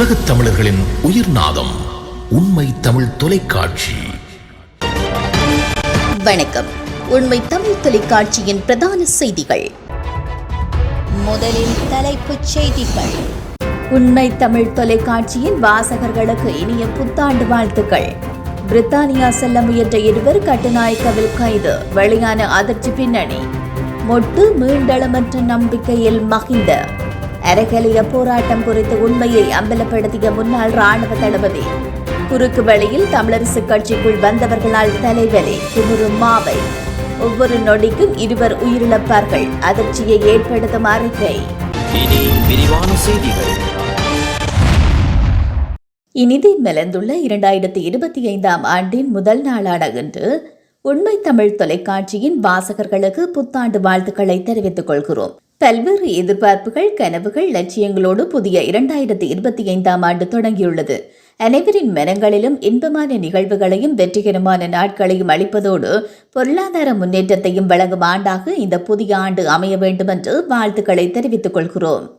உலகத் தமிழர்களின் உயிர் நாதம் உண்மை தமிழ் தொலைக்காட்சி. வணக்கம். உண்மை தமிழ் தொலைக்காட்சியின் பிரதான செய்திகள். முதலில் தலைப்புச் செய்திகள். உண்மை தமிழ் தொலைக்காட்சியின் வாசகர்களுக்கு இனிய புத்தாண்டு வாழ்த்துக்கள். பிரித்தானியா செல்ல முயன்ற இருவர் கட்டுநாயக்கவில் கைது வெளியான அதிர்ச்சி பின்னணி. மொட்டு மீண்டளமற்ற நம்பிக்கையில் மகிந்த அரகலிய போராட்டம் குறித்த உண்மையை அம்பலப்படுத்திய முன்னாள் ராணுவ தளபதி. குறுக்கு வழியில் தமிழரசு கட்சிக்குள் வந்தவர்களால் தலைவலி குமுறும் மாவை. ஒவ்வொரு நொடிக்கும் இருவர் உயிரிழப்பார்கள். அதிர்ச்சியை ஏற்படுத்தும் அறிக்கை. இனி விரிவான செய்திகள். இனிதே மலர்ந்துள்ள இரண்டாயிரத்தி இருபத்தி ஐந்தாம் ஆண்டின் முதல் நாளான இன்று உண்மை தமிழ் தொலைக்காட்சியின் வாசகர்களுக்கு புத்தாண்டு வாழ்த்துக்களை தெரிவித்துக் கொள்கிறோம். பல்வேறு எதிர்பார்ப்புகள் கனவுகள் லட்சியங்களோடு புதிய இரண்டாயிரத்தி இருபத்தி ஐந்தாம் ஆண்டு தொடங்கியுள்ளது. அனைவரின் மனங்களிலும் இன்பமான நிகழ்வுகளையும் வெற்றிகரமான நாட்களையும் அளிப்பதோடு பொருளாதார முன்னேற்றத்தையும் வழங்கும் ஆண்டாக இந்த புதிய ஆண்டு அமைய வேண்டும் என்று வாழ்த்துக்களை தெரிவித்துக் கொள்கிறோம்.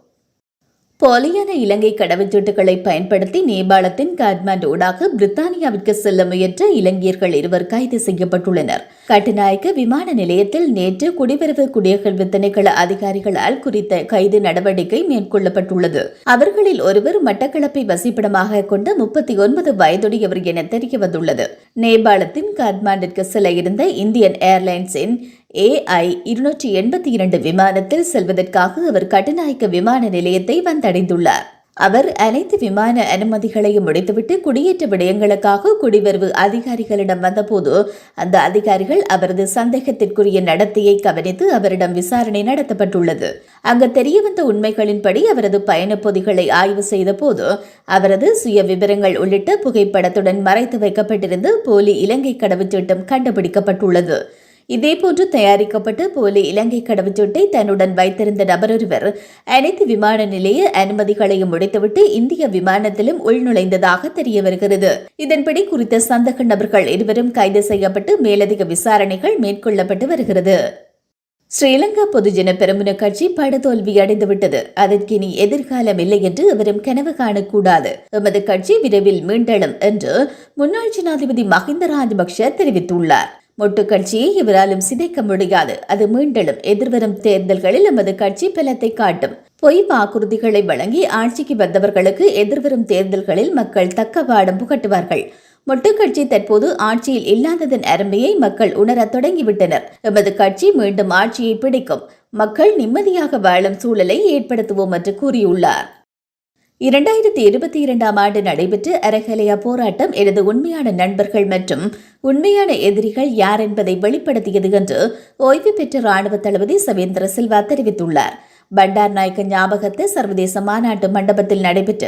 போலியான இலங்கை கடவுச்சீட்டுகளை பயன்படுத்தி நேபாளத்தின் காட்மாண்டு ஊடாக பிரித்தானியாவிற்கு செல்ல முயன்ற இலங்கையர்கள் இருவர் கைது செய்யப்பட்டுள்ளனர். கட்டுநாயக்க விமான நிலையத்தில் நேற்று குடிவரவு குடியகல்வு திணைக்கள அதிகாரிகளால் குறித்த கைது நடவடிக்கை மேற்கொள்ளப்பட்டுள்ளது. அவர்களில் ஒருவர் மட்டக்களப்பை வசிப்பிடமாக கொண்ட முப்பத்தி ஒன்பது வயதுடையவர் என தெரிய வந்துள்ளது நேபாளத்தின் காத்மாண்டிற்கு செல்ல இருந்த இந்தியன் ஏர்லைன்ஸின் ஏஐ இருநூற்றி எண்பத்தி இரண்டு விமானத்தில் செல்வதற்காக அவர் கட்டுநாயக்க விமான நிலையத்தை வந்தடைந்துள்ளார். அவர் அனைத்து விமான அனுமதிகளையும் முடித்துவிட்டு குடியேற்ற விடயங்களுக்காக குடிவரவு அதிகாரிகளிடம் வந்தபோது அந்த அதிகாரிகள் அவரது சந்தேகத்திற்குரிய நடத்தையை கவனித்து அவரிடம் விசாரணை நடத்தப்பட்டுள்ளது. அங்கு தெரியவந்த உண்மைகளின்படி அவரது பயணப் பொதிகளை ஆய்வு செய்தபோது அவரது சுய விவரங்கள் உள்ளிட்ட புகைப்படத்துடன் மறைத்து வைக்கப்பட்டிருந்து போலி இலங்கை கடவுச்சீட்டம் கண்டுபிடிக்கப்பட்டுள்ளது. இதேபோன்று தயாரிக்கப்பட்ட போலி இலங்கை கடவுச்சொட்டை தன்னுடன் வைத்திருந்த நபரொருவர் அனைத்து விமான நிலைய அனுமதிகளையும் முடித்துவிட்டு இந்திய விமானத்திலும் உள்நுழைந்ததாக தெரிய வருகிறது. இதன்படி குறித்த சந்தக நபர்கள் இருவரும் கைது செய்யப்பட்டு மேலதிக விசாரணைகள் மேற்கொள்ளப்பட்டு வருகிறது. ஸ்ரீலங்கா பொதுஜன பெருமுன கட்சி படுதோல்வி அடைந்துவிட்டது. அதற்கு இனி எதிர்காலம் இல்லை என்று இவரும் கனவு காணக்கூடாது. எமது கட்சி விரைவில் மீண்டெழும் என்று முன்னாள் ஜனாதிபதி மஹிந்த ராஜபக்ஷ தெரிவித்துள்ளார். மொட்டு கட்சியை இவராலும் சிதைக்க முடியாது. அது மீண்டும் எதிர்வரும் தேர்தல்களில் எமது கட்சி பலத்தை காட்டும். பொய் வாக்குறுதிகளை வழங்கி ஆட்சிக்கு வந்தவர்களுக்கு எதிர்வரும் தேர்தல்களில் மக்கள் தக்க பாடம் புகட்டுவார்கள். மொட்டுக்கட்சி தற்போது ஆட்சியில் இல்லாததன் அருமையை மக்கள் உணரத் தொடங்கிவிட்டனர். எமது கட்சி மீண்டும் ஆட்சியை பிடிக்கும். மக்கள் நிம்மதியாக வாழும் சூழலை ஏற்படுத்துவோம் என்று கூறியுள்ளார். இரண்டாயிரத்தி இருபத்தி இரண்டாம் ஆண்டு நடைபெற்ற அரகலையா போராட்டம் எனது உண்மையான நண்பர்கள் மற்றும் உண்மையான எதிரிகள் யார் என்பதை வெளிப்படுத்தியது என்று ஓய்வு பெற்ற ராணுவ தளபதி சவேந்திர சில்வா தெரிவித்துள்ளார். பண்டார் நாயக்க ஞாபகத்தை சர்வதேச மாநாட்டு மண்டபத்தில் நடைபெற்ற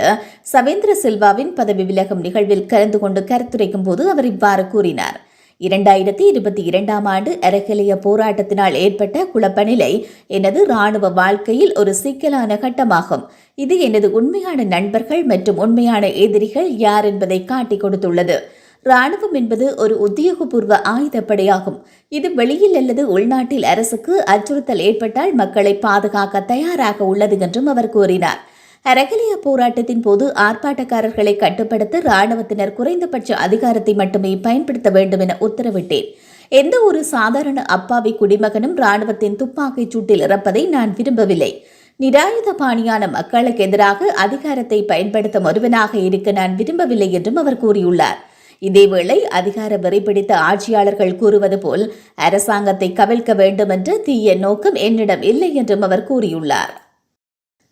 சவேந்திர சில்வாவின் பதவி விலகும் நிகழ்வில் கலந்து கொண்டு கருத்துரைக்கும் போது அவர் இவ்வாறு கூறினார். இரண்டாயிரத்தி இருபத்தி இரண்டாம் ஆண்டு அரகலிய போராட்டத்தினால் ஏற்பட்ட குழப்பநிலை எனது ராணுவ வாழ்க்கையில் ஒரு சிக்கலான கட்டமாகும். இது எனது உண்மையான நண்பர்கள் மற்றும் உண்மையான எதிரிகள் யார் என்பதை காட்டிக் கொடுத்துள்ளது. ராணுவம் என்பது ஒரு உத்தியோகபூர்வ ஆயுதப்படையாகும். இது வெளியில் அல்லது உள்நாட்டில் அரசுக்கு அச்சுறுத்தல் ஏற்பட்டால் மக்களை பாதுகாக்க தயாராக உள்ளது என்றும் அவர் கூறினார். அரகலிய போராட்டத்தின் போது ஆர்ப்பாட்டக்காரர்களை கட்டுப்படுத்த ராணுவத்தினர் குறைந்தபட்ச அதிகாரத்தை மட்டுமே பயன்படுத்த வேண்டும் என உத்தரவிட்டேன். எந்த ஒரு சாதாரண அப்பாவி குடிமகனும் ராணுவத்தின் துப்பாக்கிச் சூட்டில் இறப்பதை நான் விரும்பவில்லை. நிராயுத பாணியான மக்களுக்கு எதிராக அதிகாரத்தை பயன்படுத்தும் ஒருவனாக இருக்க நான் விரும்பவில்லை என்றும் அவர் கூறியுள்ளார். இதேவேளை அதிகார வெறி பிடித்த ஆட்சியாளர்கள் கூறுவது போல் அரசாங்கத்தை கவிழ்க்க வேண்டும் என்ற தீய நோக்கம் என்னிடம் இல்லை என்றும் அவர் கூறியுள்ளார்.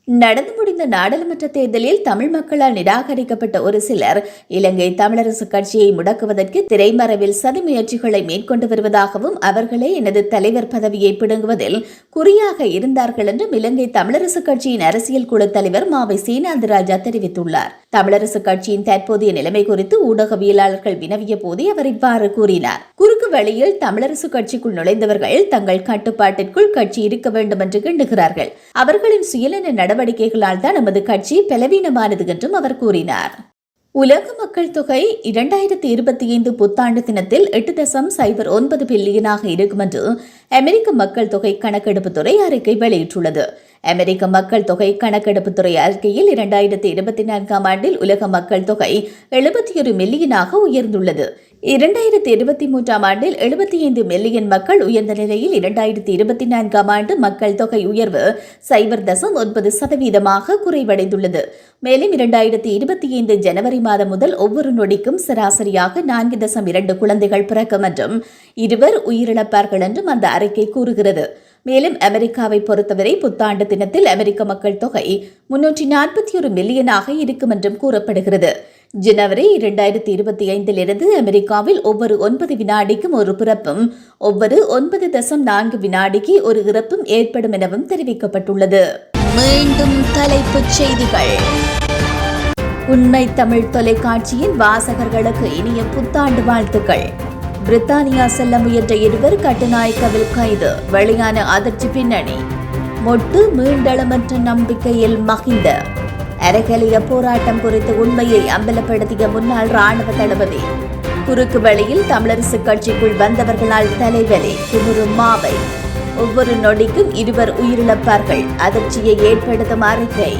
நடந்து முடிந்த நாடாளுமன்ற தேர்தலில் தமிழ் மக்களால் நிராகரிக்கப்பட்ட ஒரு சிலர் இலங்கை தமிழரசு கட்சியை முடக்குவதற்கு திரைமறைவில் சதி முயற்சிகளை மேற்கொண்டு வருவதாகவும் அவர்களே எனது தலைவர் பதவியை பிடுங்குவதில் குறியாக இருந்தார்கள் என்றும் இலங்கை தமிழரசு கட்சியின் அரசியல் குழு தலைவர் மாவை சீனாந்தராஜா தெரிவித்துள்ளார். தமிழரசு கட்சியின் தற்போதைய நிலைமை குறித்து ஊடகவியலாளர்கள் வினவிய போதே அவர் இவ்வாறு கூறினார். வழியில் தமிழரசு கட்சிக்குள் நுழைந்தவர்கள் தங்கள் கட்டுப்பாட்டிற்குள் கட்சி இருக்க வேண்டும் என்று எண்ணுகிறார்கள். அவர்களின் சுயநல நடவடிக்கைகளால் தான் நமது கட்சி பலவீனமானது என்றும் அவர் கூறினார். உலக மக்கள் தொகை இரண்டாயிரத்தி இருபத்தி ஐந்து புத்தாண்டு தினத்தில் எட்டு தசம் சைபர் ஒன்பது பில்லியனாக இருக்கும் என்று அமெரிக்க மக்கள் தொகை கணக்கெடுப்பு துறை அறிக்கை வெளியிட்டுள்ளது. அமெரிக்க மக்கள் தொகை கணக்கெடுப்பு துறை அறிக்கையில் இரண்டாயிரத்தி இருபத்தி நான்காம் ஆண்டில் உலக மக்கள் தொகை எழுபத்தி ஒரு மில்லியனாக உயர்ந்துள்ளது. இரண்டாயிரத்தி இருபத்தி மூன்றாம் ஆண்டில் எழுபத்தி ஐந்து மில்லியன் மக்கள் உயர்ந்த நிலையில் இரண்டாயிரத்தி இருபத்தி நான்காம் ஆண்டு மக்கள் தொகை உயர்வு சைபர் தசம் ஒன்பது சதவீதமாக குறைவடைந்துள்ளது. மேலும் இரண்டாயிரத்தி இருபத்தி ஐந்து ஜனவரி மாதம் முதல் ஒவ்வொரு நொடிக்கும் சராசரியாக நான்கு தசம் இரண்டு குழந்தைகள் பிறக்கும் என்றும் இருவர் உயிரிழப்பார்கள் என்றும் அந்த அறிக்கை கூறுகிறது. மேலும் அமெரிக்காவை பொறுத்தவரை புத்தாண்டு தினத்தில் அமெரிக்க மக்கள் தொகை முன்னூற்றி நாற்பத்தி ஒரு மில்லியனாக இருக்கும் என்றும் கூறப்படுகிறது. ஜனவரி இரண்டாயிரத்தி இருபத்தி ஐந்திலிருந்து அமெரிக்காவில் ஒவ்வொரு ஒன்பது வினாடிக்கும் ஒரு பிறப்பும் ஒவ்வொரு ஒன்பது தசம் நான்கு வினாடிக்கு ஒரு இறப்பும் ஏற்படும் எனவும் தெரிவிக்கப்பட்டுள்ளது. மீண்டும் தலைப்புச் செய்திகள். உண்மை தமிழ் தொலைக்காட்சியின் வாசகர்களுக்கு இனிய புத்தாண்டு வாழ்த்துக்கள். பிரித்தானியா செல்ல முயன்ற இருவர் கட்டுநாயக்கவில் கைது. வெளியான அதிர்ச்சி பின்னணி. மொட்டு மீண்டளமற்ற நம்பிக்கையில் மகிந்த அரகலிய போராட்டம் குறித்த உண்மையை அம்பலப்படுத்திய முன்னாள் ராணுவ தளபதி. குறுக்கு வழியில் தமிழரசு கட்சிக்குள் வந்தவர்களால் தலைவலி குமுறு மாவை. ஒவ்வொரு நொடிக்கும் இருவர் உயிரிழப்பார்கள். அதிர்ச்சியை ஏற்படுத்தும் அறிக்கை.